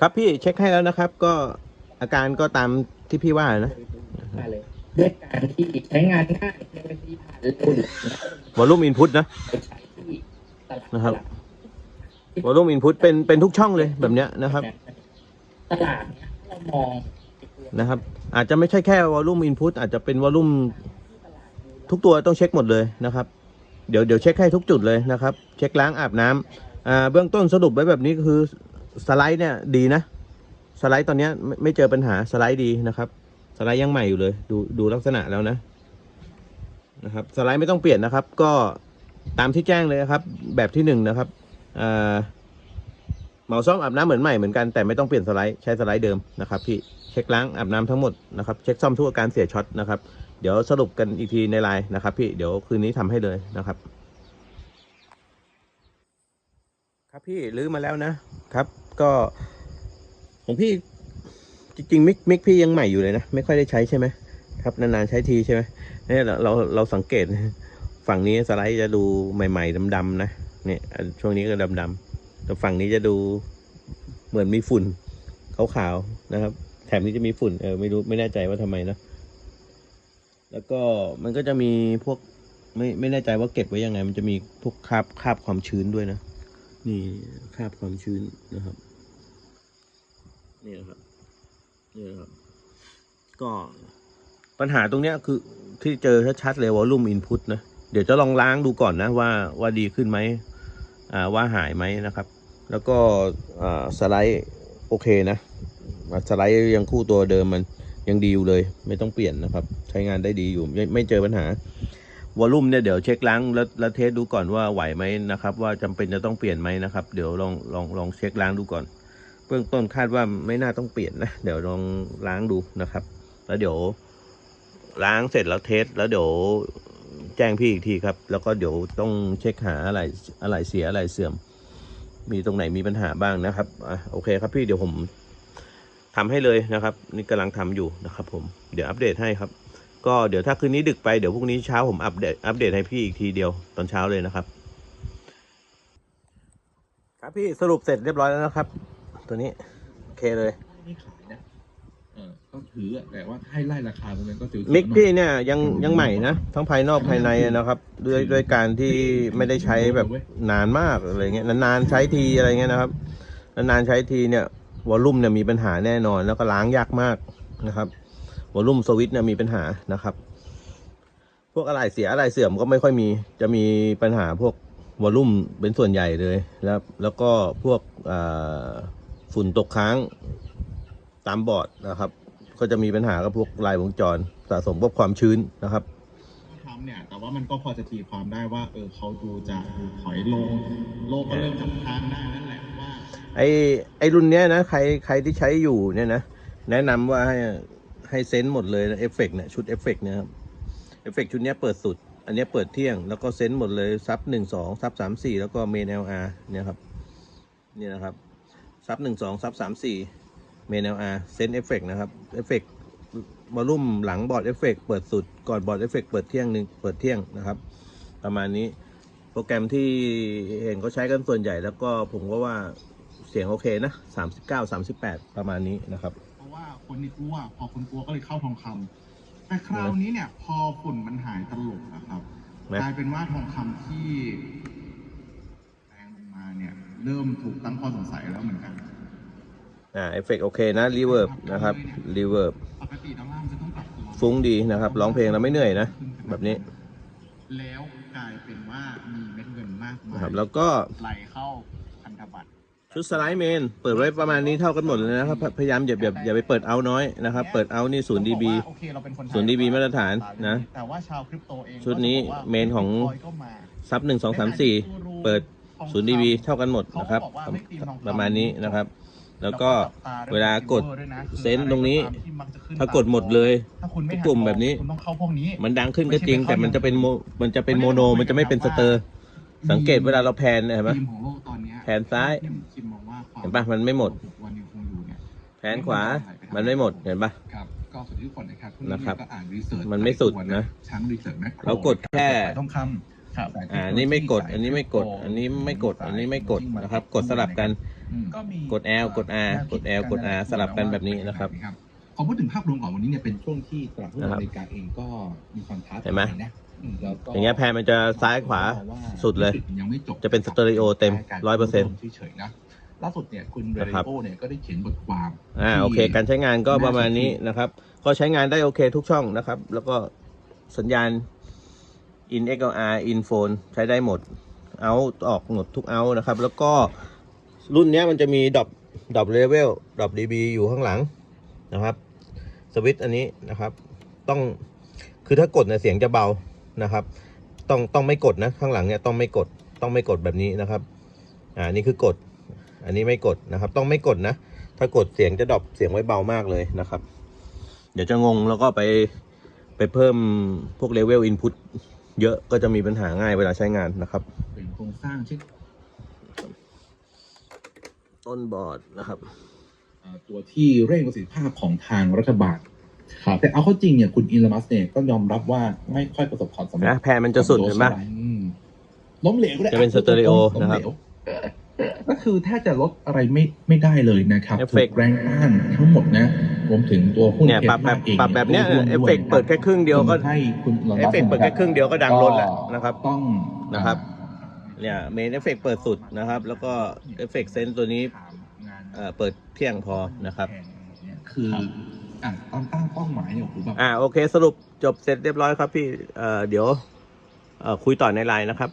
ครับพี่เช็คให้แล้วนะครับ ก็อาการก็ตามที่พี่ว่านะมาเลยด้วยการที่ใช้งานง่ายเทคโนโลยีผ่านรุ่นวอลลุ่มอินพุตนะไปใช้ที่ตลาดนะครับวอลลุ่มอินพุตเป็นเป็นทุกช่องเลยแบบเนี้ยนะครับ ตลาดเนี่ยเรามองนะครับ อาจจะไม่ใช่แค่วอลลุ่มอินพุตอาจจะเป็นวอลลุ่มทุกตัวต้องเช็คหมดเลยนะครับ เดี๋ยวเดี๋ยวเช็คให้ทุกจุดเลยนะครับ เช็คล้างอาบน้ำอ่าเบื้องต้นสรุปไว้แบบนี้ก็คือ สไลด์เนี่ยดีนะ สไลด์ตอนนี้ไม่ไม่เจอปัญหาสไลด์ดีนะครับ สไลด์ยังใหม่อยู่เลย ดูดูลักษณะแล้วนะนะครับ สไลด์ไม่ต้องเปลี่ยนนะครับ ก็ตามที่แจ้งเลยนะครับ แบบที่หนึ่งนะครับอ่าเหมาซ่อมอาบน้ำเหมือนใหม่เหมือนกันแต่ไม่ต้องเปลี่ยนสไลด์ใช้สไลด์เดิมนะครับพี่เช็คล้างอาบน้ำทั้งหมดนะครับเช็คซ่อมทุกอาการเสียช็อตนะครับเดี๋ยวสรุปกันอีกทีในไลน์นะครับ พี่เดี๋ยวคืนนี้ทำให้เลยนะครับ ครับพี่รื้อมาแล้วนะครับ ก็ของพี่จริงๆมิกมิกพี่ยังใหม่อยู่เลยนะ ไม่ค่อยได้ใช้ใช่ไหมครับนานๆใช้ทีใช่ไหมเนี่ยเราเราเราสังเกตฝั่งนี้สไลด์จะดูใหม่ ๆดำๆนะเนี่ยช่วงนี้ก็ดำๆแต่ฝั่งนี้จะดูเหมือนมีฝุ่นขาวๆนะครับ แถมนี้จะมีฝุ่นเออไม่รู้ไม่แน่ใจว่าทำไมนะแล้วก็มันก็จะมีพวกไม่ไม่แน่ใจว่าเก็บไว้ยังไง มันจะมีพวกคราบคราบความชื้นด้วยนะ นี่คราบความชื้นนะครับนี่นะครับนี่นะครับ ก็ปัญหาตรงเนี้ยคือที่เจอชัดๆเลยวอลลุ่มอินพุตนะเดี๋ยวจะลองล้างดูก่อนนะว่าว่าดีขึ้นไหมอ่าว่าหายไหมนะครับ แล้วก็อ่าสไลด์โอเคนะสไลด์ยังคู่ตัวเดิมมันยังดีอยู่เลย ไม่ต้องเปลี่ยนนะครับ ใช้งานได้ดีอยู่ไม่ไม่เจอปัญหา วอลลุ่มเนี่ยเดี๋ยวเช็คล้างแล้วแล้วเทสดูก่อนว่าไหวไหมนะครับ ว่าจำเป็นจะต้องเปลี่ยนไหมนะครับ เดี๋ยวลองลองลองเช็คล้างดูก่อน เบื้องต้นคาดว่าไม่น่าต้องเปลี่ยนนะเดี๋ยวลองล้างดูนะครับ แล้วเดี๋ยวล้างเสร็จแล้วเทสแล้วเดี๋ยวแจ้งพี่อีกทีครับ แล้วก็เดี๋ยวต้องเช็คหาอะไรอะไรเสียอะไรเสื่อม มีตรงไหนมีปัญหาบ้างนะครับอะโอเคครับพี่เดี๋ยวผมทำให้เลยนะครับ นี่กำลังทำอยู่นะครับ ผมเดี๋ยวอัปเดตให้ครับ ก็เดี๋ยวถ้าคืนนี้ดึกไปเดี๋ยวพรุ่งนี้เช้าผมอัปเดตอัปเดตให้พี่อีกทีเดียวตอนเช้าเลยนะครับ ครับพี่สรุปเสร็จเรียบร้อยแล้วนะครับ ตัวนี้โอเคเลย ไม่ขายนะเออต้องถืออะแต่ว่าให้ไล่ราคามันก็ถือมิกพี่เนี่ยยังยังใหม่นะ ทั้งภายนอกภายในนะครับด้วยด้วยการที่ไม่ได้ใช้แบบนานมากอะไรเงี้ยนานๆใช้ทีอะไรเงี้ยนะครับนานๆใช้ทีเนี่ยวอลลุ่มเนี่ยมีปัญหาแน่นอนแล้วก็ล้างยากมากนะครับ วอลลุ่มสวิตช์เนี่ยมีปัญหานะครับ พวกอะไรเสียอะไรเสื่อมก็ไม่ค่อยมีจะมีปัญหาพวกวอลลุ่มเป็นส่วนใหญ่เลยแล้วแล้วก็พวกอ่าฝุ่นตกค้างตามบอร์ดนะครับ ก็จะมีปัญหากับพวกลายวงจรสะสมพวกความชื้นนะครับทำเนี่ยแต่ว่ามันก็พอจะตีความได้ว่า เออเขาดูจะถอยลงโลกก็เริ่มจับทางได้นั่นแหละว่าไอไอรุ่นเนี้ยนะใครใครที่ใช้อยู่เนี่ยนะแนะนำว่าให้ ให้เซนส์หมดเลยนะเอฟเฟกเนี่ยชุดเอฟเฟกเนี่ยครับเอฟเฟกชุดนี้เปิดสุด อันนี้เปิดเที่ยง แล้วก็เซนส์หมดเลยซับหนึ่งสองซับสามสี่แล้วก็เมนเอลอาร์เนี่ยครับนี่นะครับซับหนึ่งสองซับสามสี่เมนเอลอาร์เซนเอฟเฟกนะครับเอฟเฟกวอลลุ่มหลังบอร์ดเอฟเฟกเปิดสุด ก่อนบอร์ดเอฟเฟกเปิดเที่ยงหนึ่งเปิดเที่ยงนะครับ ประมาณนี้โปรแกรมที่เห็นเขาใช้กันส่วนใหญ่แล้วก็ผมก็ว่าเสียงโอเคนะ 39 38 ประมาณนี้นะครับ ว่าคนนี่กลัว พอคนกลัวก็เลยเข้าทองคำแต่คราวนี้เนี่ย พอฝุ่นมันหายตลบนะครับไหมกลายเป็นว่าทองคำที่แพงลงมาเนี่ย เริ่มถูกตั้งข้อสงสัยแล้วเหมือนกันอ่าเอฟเฟกโอเคนะรีเวิร์บนะครับรีเวิร์บปกติด้านล่างจะต้องปรับตัวฟุ้งดีนะครับร้องเพลงแล้วไม่เหนื่อยนะ แบบนี้ แล้วกลายเป็นว่ามีเม็ดเงินมากมานะครับยแล้วก็ไหลเข้าพันธบัตร ชุดสไลด์เมน เปิดไว้ประมาณนี้เท่ากันหมดเลยนะครับ พยายามอย่าอย่าอย่าไปเปิดเอาน้อยนะครับ เปิดเอานี่0 dB ต้องบอกว่าโอเคเราเป็นคนไทยศูนย์ dB มาตรฐานนะ แต่ว่าชาวคริปโตเองชุดนี้ก็จะบอกว่าเมนของคอยก็มาซับ1 2 3 4เปิด0 dB เท่ากันหมดนะครับ ประมาณนี้นะครับ แล้วก็เวลากดเซนส์ตรงนี้ ถ้ากดหมดเลยถ้าคุณไม่ทุกกลุ่มแบบนี้คุณต้องเข้าพวกนี้มันดังขึ้นก็จริง แต่มันจะเป็นโมมันจะเป็นโมโน มันจะไม่เป็นสเตอร์ สังเกตเวลาเราแพนเห็นปะ ทีมของโลกตอนเนี้ยแผนซ้ายที่คิมมองว่าความเห็นปะมันไม่หมดวันยังคงอยู่เนี่ยแผนขวา มันไม่หมดเห็นปะ ครับก็สวัสดีทุกคนนะครับพวกนะครับก็อ่านรีเสิร์ชมันไม่สุดนะช้างรีเสิร์ชแมคโครเรากดแค่ต้องคำครับอ่าอันนี้ไม่กด อันนี้ไม่กด อันนี้ไม่กด อันนี้ไม่กดนะครับ กดสลับกัน อืม ก็มีกด L กด R กด L กด R สลับกันแบบนี้นะครับพอพูดถึงภาพรวมของวันนี้เนี่ยเป็นช่วงที่ตลาดหุ้นนะครับอเมริกาเองก็มีความท้าเห็นไหมทายนะอืม แล้วก็อย่างเงี้ยแพรมันจะซ้ายขวาสุดเลยวิกฤตมันยังไม่จบจะเป็นสเตอริโอเต็มการ100%เฉยๆนะล่าสุดเนี่ยคุณเรนะครับโอเนี่ยก็ได้เขียนบทความอ่าที่โอเค การใช้งานก็ประมาณนี้นะครับ ก็ใช้งานได้โอเคทุกช่องนะครับ แล้วก็สัญญาณ in XLR in phone ใช้ได้หมดเอาออกหมดทุกเอานะครับ แล้วก็รุ่นเนี้ยมันจะมีดรอปดรอปเลเวลดรอป dB อยู่ข้างหลังนะครับ สวิตช์อันนี้นะครับ ต้องคือถ้ากดเนี่ยเสียงจะเบา นะครับ ต้องต้องไม่กดนะข้างหลังเนี่ยต้องไม่กดต้องไม่กดแบบนี้นะครับ อ่านี่คือกด อันนี้ไม่กดนะครับ ต้องไม่กดนะ ถ้ากดเสียงจะดรอปเสียงไว้เบามากเลยนะครับ เดี๋ยวจะงงแล้วก็ไปไปเพิ่มพวกเลเวลอินพุตเยอะก็จะมีปัญหาง่ายเวลาใช้งานนะครับเป็นโครงสร้างเช่นต้นบอร์ดนะครับเอ่อตัวที่เร่งประสิทธิภาพของทางรัฐบาล แต่เอาเข้าจริงเนี่ยคุณอีลอนมัสก์เนี่ยก็ยอมรับว่าไม่ค่อยประสบความสำเร็จนะแพรมันจะสุดเห็นปะอืมล้มเหลวก็ได้จะเป็นสเตอริโอล้มนะครับเหลวก็คือแทบจะลดอะไรไม่ไม่ได้เลยนะครับเอฟถูเฟกต์กแรงต้านทั้งหมดนะรวมถึงตัวหุ้นเนี่ยปรับแบบเทสลาองปรับแบบเนี้ยร่วมเอฟด้วยเฟกต์เปิดแค่ครึ่งเดียวก็ทำให้คุณอีลอนเอมัฟสเฟกต์เปิดแค่ครึ่งเดียวก็ดังล้นแล้วนะครับ ต้องนะครับเนี่ยเมนเอฟเฟกต์เปิดสุดนะครับ แล้วก็เอฟเฟกต์เซนตัวนี้เอ่อเปิดเพียงพอนะครับ คือ อะตอนตั้งเป้าหมายเนี่ยโอ้โหแบบอ่าโอเค สรุปจบเสร็จเรียบร้อยครับพี่เอ่อเดี๋ยวเอ่อคุยต่อในไลน์นะครับ